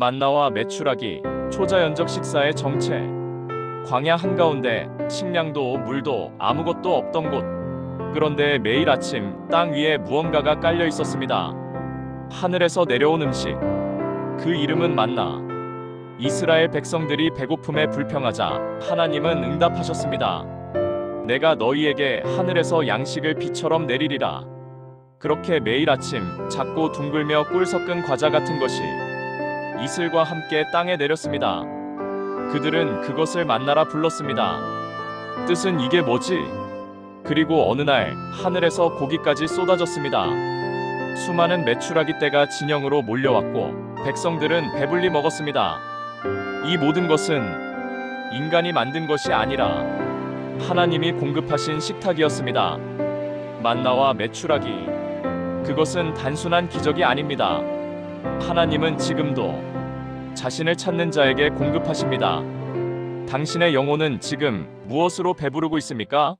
만나와 메추라기 초자연적 식사의 정체. 광야 한가운데 식량도 물도 아무것도 없던 곳. 그런데 매일 아침 땅 위에 무언가가 깔려 있었습니다. 하늘에서 내려온 음식. 그 이름은 만나. 이스라엘 백성들이 배고픔에 불평하자 하나님은 응답하셨습니다. 내가 너희에게 하늘에서 양식을 비처럼 내리리라. 그렇게 매일 아침 작고 둥글며 꿀 섞은 과자 같은 것이 이슬과 함께 땅에 내렸습니다. 그들은 그것을 만나라 불렀습니다. 뜻은 이게 뭐지? 그리고 어느 날 하늘에서 고기까지 쏟아졌습니다. 수많은 메추라기 떼가 진영으로 몰려왔고 백성들은 배불리 먹었습니다. 이 모든 것은 인간이 만든 것이 아니라 하나님이 공급하신 식탁이었습니다. 만나와 메추라기 그것은 단순한 기적이 아닙니다. 하나님은 지금도 자신을 찾는 자에게 공급하십니다. 당신의 영혼은 지금 무엇으로 배부르고 있습니까?